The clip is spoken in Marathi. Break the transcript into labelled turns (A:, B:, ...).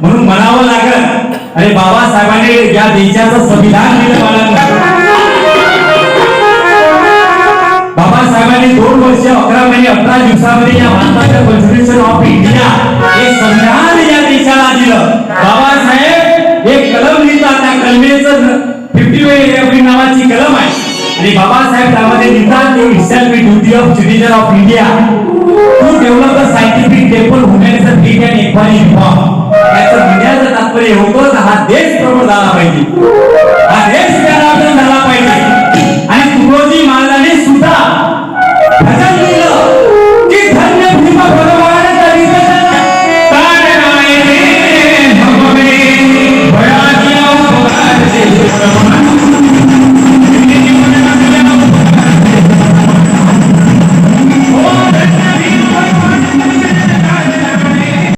A: म्हणून म्हणावं लागल अरे बाबासाहेबांनी या देशाचं संविधान दिलं मला. बाबासाहेबांनी दोन वर्ष अकरा महिने अठरा दिवसामध्ये या भारताच्या कॉन्स्टिट्युशन ऑफ इंडिया हे संविधान या देशाला दिलं. बाबासाहेब हे कलम लिहितात त्या कलमेचं फिफ्टी एप्रिल नावाची कलम आहे. आणि बाबासाहेब त्यामध्ये लिहितात ते itself be duty of citizen of India to develop the scientific table humanism free and equally form Agradeço para mandar lá, Bendito. Agradeço,